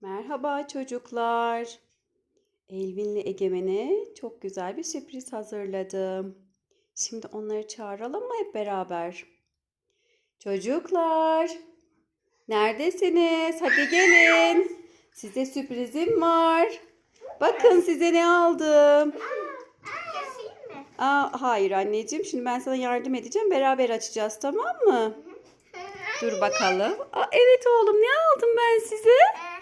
Merhaba çocuklar. Elvin'le Egemen'e çok güzel bir sürpriz hazırladım. Şimdi onları çağıralım mı hep beraber? Çocuklar, neredesiniz? Hadi gelin. Size sürprizim var. Bakın size ne aldım. Aa, hayır anneciğim. Şimdi ben sana yardım edeceğim. Beraber açacağız tamam mı? Dur bakalım. Aa, evet oğlum ne aldım ben size?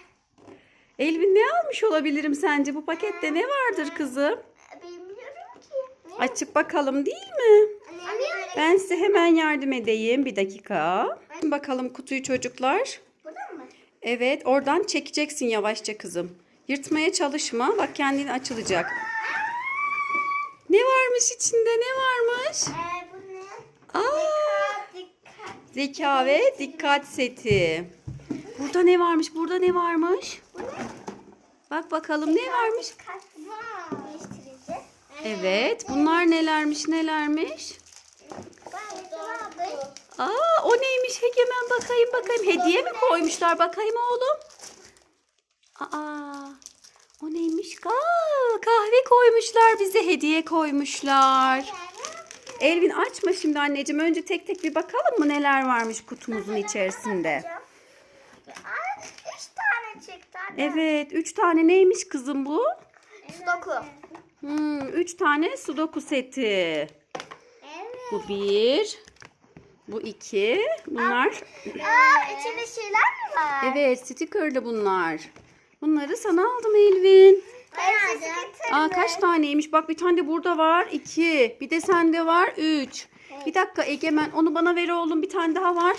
Elvin ne almış olabilirim sence? Bu pakette ne vardır kızım? Bilmiyorum ki. Ne? Açıp bakalım değil mi? Anne, Ben size hemen yardım edeyim. Bir dakika. Açın Bakalım kutuyu çocuklar. Buradan mı? Evet oradan çekeceksin yavaşça kızım. Yırtmaya çalışma. Bak kendini açılacak. Ne varmış içinde ne varmış? Ee, bu ne? Aa, Dikkat. zeka ve dikkat seti. Burada ne varmış? Burada ne varmış? Bu ne? Bak bakalım ne varmış? Evet bunlar nelermiş nelermiş? Aa o neymiş Egemen bakayım bakayım. Hediye mi koymuşlar bakayım oğlum? Aa o neymiş? Aa, kahve koymuşlar bize hediye koymuşlar. Elvin açma şimdi anneciğim. Önce tek tek bir bakalım mı neler varmış kutumuzun içerisinde. Tane. Evet üç tane neymiş kızım bu? Sudoku. Hmm, üç tane sudoku seti. Evet. Bu bir. Bu iki. Bunlar Aa, içinde şeyler mi var? Evet, stickerlı bunlar. Bunları sana aldım Elvin. Ben sizi getirdim. Aa kaç taneymiş? Bak bir tane de burada var. iki. Bir de sende var. Üç. Bir dakika Egemen onu bana ver oğlum. Bir tane daha var.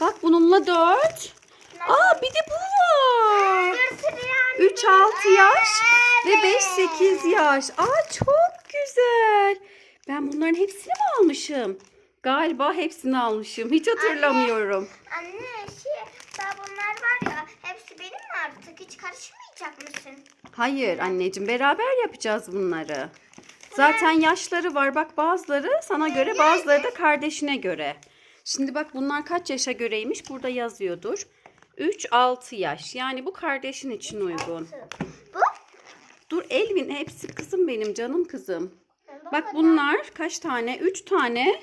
Bak bununla dört. Aa bir de bu var. Bir sürü yani. 3 6 yaş ve 5 8 yaş. Aa çok güzel. Ben bunların hepsini mi almışım? Galiba hepsini almışım. Hiç hatırlamıyorum. Anne şey daha bunlar var ya hepsi benim mi artık hiç karışmayacak mısın? Hayır anneciğim beraber yapacağız bunları. Zaten yaşları var bak bazıları sana göre bazıları da kardeşine göre. Şimdi bak bunlar kaç yaşa göreymiş burada yazıyordur. 3-6 yaş yani bu kardeşin için uygun. Bu? Dur Elvin hepsi kızım benim canım kızım. Bak bunlar kaç tane? 3 tane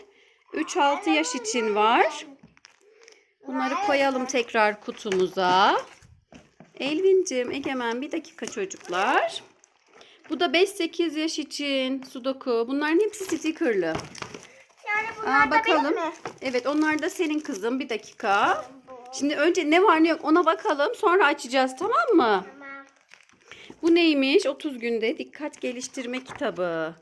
3-6 yaş için var. Bunları koyalım tekrar kutumuza. Elvincim, Egemen bir dakika çocuklar. Bu da 5-8 yaş için sudoku. Bunların hepsi stickerlı. Yani bunlar Aa, da bakalım. benim mi? Evet onlar da senin kızım. Bir dakika. Şimdi önce ne var ne yok ona bakalım. Sonra açacağız tamam mı? Tamam. Bu neymiş? 30 günde dikkat geliştirme kitabı.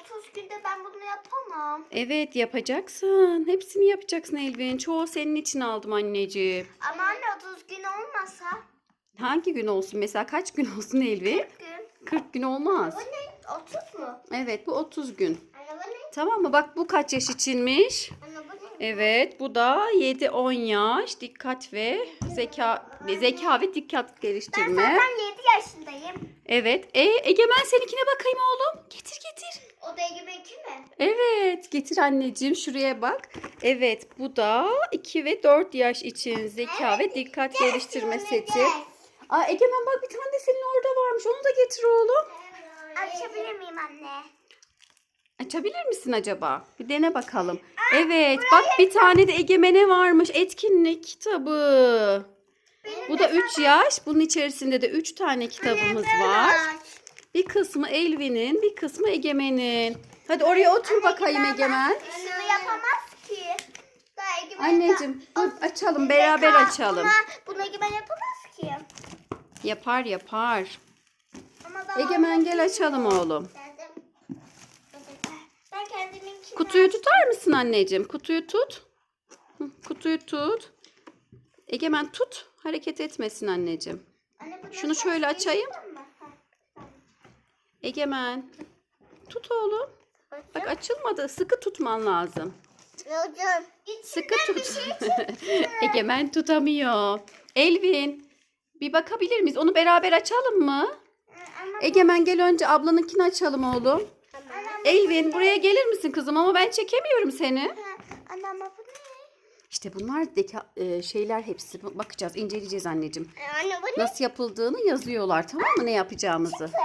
30 günde ben bunu yapamam. Evet yapacaksın. Hepsini yapacaksın Elvin. Çoğu senin için aldım anneciğim. Ama anne 30 gün olmasa Hangi gün olsun? Mesela kaç gün olsun Elvin? gün. 40 gün olmaz. Bu ne? 30 mu? Evet bu 30 gün. Anne bu ne? Tamam mı? Bak bu kaç yaş içinmiş? Anne bu? Evet bu da 7-10 yaş. Dikkat ve zeka zeka ve dikkat Ben geliştirme. zaten 7 yaşındayım. Evet. E Egemen seninkine bakayım oğlum. Getir getir. O da egemenki mi? Evet, getir anneciğim şuraya bak. Evet, bu da 2 ve 4 yaş için zeka ve dikkat geliştirme seti. Aa Egemen bak bir tane de senin orada varmış. Onu da getir oğlum. Açabilir miyim anne? Açabilir misin acaba? Bir dene bakalım. Evet, bak bir tane de Egemen'e varmış etkinlik kitabı. Bu da 3 yaş. Bunun içerisinde de 3 tane kitabımız var. Bir kısmı Elvin'in, bir kısmı Egemen'in. Hadi oraya otur bakayım Egemen. Şunu yapamaz ki. Daha egemen Anneciğim, dur açalım, beraber açalım. Buna, buna egemen yapamaz ki. Yapar yapar. Egemen gel açalım oğlum. Ben kendiminkini Kutuyu tutar mısın anneciğim? Kutuyu tut. Kutuyu tut. Egemen tut. Hareket etmesin anneciğim. Anne, Şunu şöyle açayım. Egemen. Tut oğlum. tamam. Bak açılmadı. Sıkı tutman lazım. Hocam. Sıkı tut. şey Egemen tutamıyor. Elvin. Bir bakabilir miyiz? Onu beraber açalım mı? Ama Egemen gel önce ablanınkini açalım oğlum. Elvin buraya gelir misin kızım ama ben çekemiyorum seni. Anne ama bu ne? İşte bunlar deka- e, şeyler hepsi. Bakacağız, inceleyeceğiz anneciğim. Ee, Anne bu ne? Nasıl yapıldığını yazıyorlar tamam mı ne yapacağımızı. Çıktı.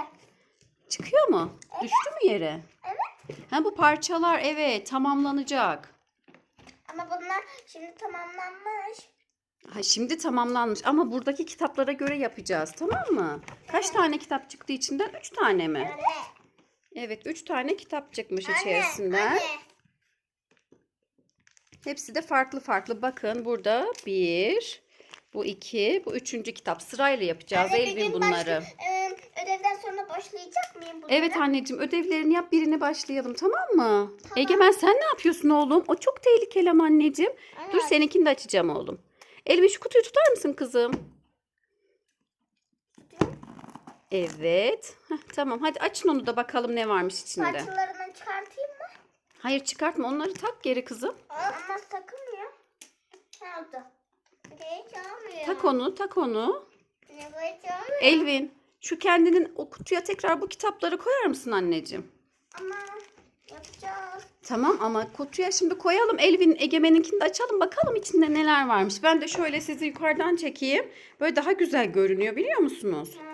Çıkıyor mu? Düştü mü yere? Evet. Ha bu parçalar evet tamamlanacak. Ama bunlar şimdi tamamlanmış. Ha, şimdi tamamlanmış ama buradaki kitaplara göre yapacağız tamam mı? Kaç tane kitap çıktı içinden? Üç tane mi? Anne. Evet üç tane kitap çıkmış Anne, içerisinden. anne. Hepsi de farklı farklı. Bakın burada bir, bu iki, bu üçüncü kitap. Sırayla yapacağız Anne, Elvin bunları. başla- e, ödevden sonra başlayacak mıyım bunları? Evet anneciğim ödevlerini yap birini başlayalım tamam mı? Egemen sen ne yapıyorsun oğlum? O çok tehlikeli ama anneciğim. Dur Evet. seninkini de açacağım oğlum. Elvin şu kutuyu tutar mısın kızım? Evet. Heh, tamam hadi açın onu da bakalım ne varmış içinde. Parçalarını çıkartayım mı? Hayır çıkartma onları tak geri kızım. Ama takılmıyor. Oldu? Hiç olmuyor. Tak onu tak onu. Ne bu hiç olmuyor. Elvin şu kendinin o kutuya tekrar bu kitapları koyar mısın anneciğim? Ama yapacağız. Tamam ama kutuya şimdi koyalım. Elvin Egemen'inkini de açalım bakalım içinde neler varmış. Ben de şöyle sizi yukarıdan çekeyim. Böyle daha güzel görünüyor biliyor musunuz? Hı.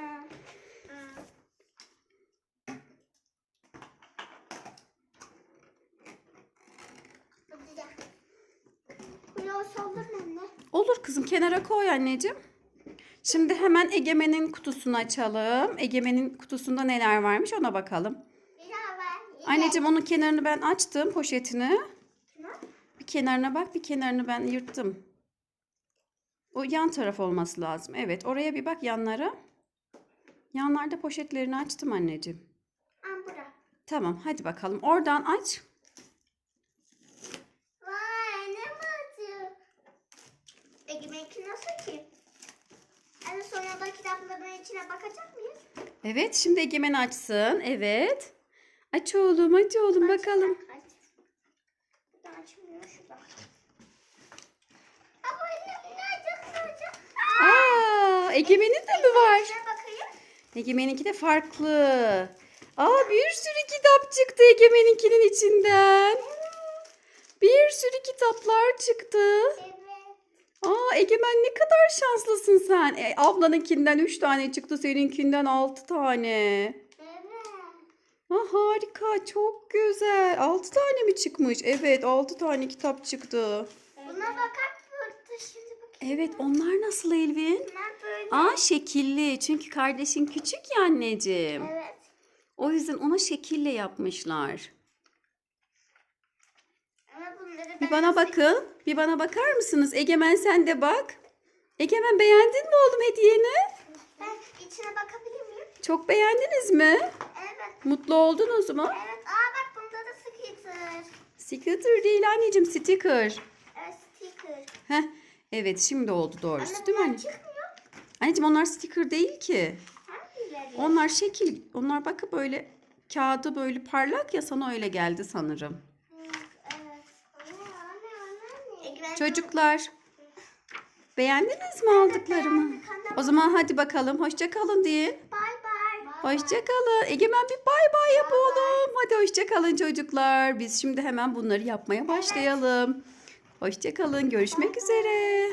Hı. Hadi gel. Bunu olsa olur mu anne? Olur kızım kenara koy anneciğim. Şimdi hemen Egemen'in kutusunu açalım. Egemen'in kutusunda neler varmış ona bakalım. Anneciğim onun kenarını ben açtım poşetini. Bir kenarına bak bir kenarını ben yırttım. O yan taraf olması lazım. Evet oraya bir bak yanlara. Yanlarda poşetlerini açtım anneciğim. Tamam hadi bakalım oradan aç. Benimki nasıl ki? Yani sonra da kitapların içine bakacak mıyız? Evet şimdi Egemen açsın. Evet. Aç oğlum aç oğlum bakalım. Aç. Şurada. Aa, bu ne acık ne acık. Aa Egemen'in de mi var? Egemen'inki de farklı. Aa bir sürü kitap çıktı Egemen'inkinin içinden. Bir sürü kitaplar çıktı. Evet. Aa Egemen ne kadar şanslısın sen. E, ablanınkinden 3 tane çıktı, seninkinden 6 tane. Evet. Aa, harika, çok güzel. 6 tane mi çıkmış? Evet, 6 tane kitap çıktı. Buna bakar şimdi bakayım. Evet, onlar nasıl Elvin? Aa şekilli. Çünkü kardeşin küçük ya anneciğim. Evet. O yüzden ona şekille yapmışlar. Ama bunları ben Bir bana bakın. Bir bana bakar mısınız? Egemen sen de bak. Egemen beğendin mi oğlum hediyeni? Ben içine bakabilir miyim? Çok beğendiniz mi? Evet. Mutlu oldunuz mu? Evet. Aa bak bunda da sticker. Sticker değil anneciğim sticker. Evet sticker. Heh, evet şimdi oldu doğrusu Anne değil mi anne? çıkmıyor. Anneciğim onlar sticker değil ki. Hangileri? Onlar şekil. Onlar bakıp böyle kağıdı böyle parlak ya sana öyle geldi sanırım. Hı, Evet. Anne anne anne. Çocuklar beğendiniz mi aldıklarımı? O zaman hadi bakalım hoşça kalın bay. Hoşça kalın. Egemen bir bay bay yap oğlum. Hadi hoşça kalın çocuklar. Biz şimdi hemen bunları yapmaya başlayalım. Hoşça kalın. Görüşmek üzere.